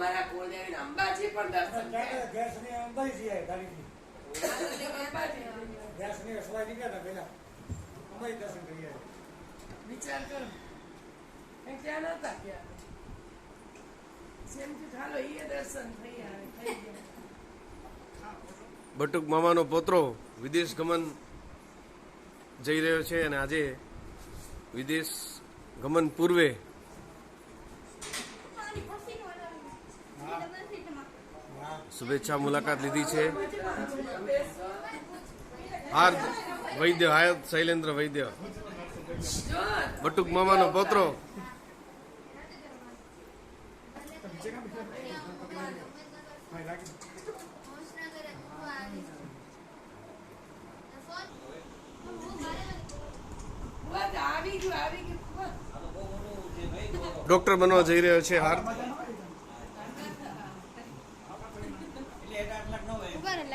અમારા કુળદેવી અંબાજી પણ દર્શન. ગેસની અંબાજી છે. અંબાજી. ગેસની અસવાઈ નીકળ્યા હતા પેલા અમારી દર્શન કરી આવ્યા. વિચાર કરો એ ક્યાં નતા ક્યાં જેમ કે ચાલો એ દર્શન થઈ આવે થઈ ગયા બટુક મામાનો પોતરો વિદેશ ગમન જઈ રહ્યો છે અને આજે વિદેશ ગમન પૂર્વે હા. શુભેચ્છા મુલાકાત લીધી છે. હાર્દ વૈદ્ય હાયત શૈલેન્દ્ર વૈદ્ય. બટુક મામાનો પોતરો. ડોક્ટર બનવા જઈ રહ્યો છે હાર્દ.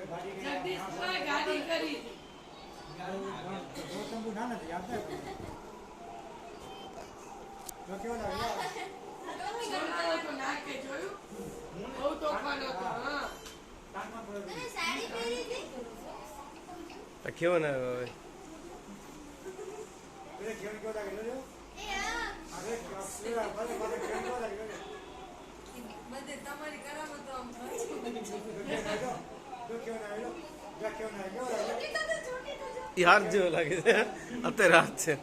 જગદીશભાઈ ગાડી કરી. જગદીશભાઈ ગાડી કરી ગૌતમબુ ના નથી, યાદ નહીં. કેવો લાગે? તો નાકે જોયું બહુ તોફાન હતો હા કાનમાં પડે. આ કેવો ને હવે પેલે ઘેર કેવો લાગે, જોજો. અરે, પેલા ભલે ભલે ઘેર કેવો લાગે, જોજો. જો, જો કેવો લાગે, જો. જો કેવો લાગે, કેવો લાગે? એ હાથ જેવો લાગે છે. અત્યારે હાથ છે.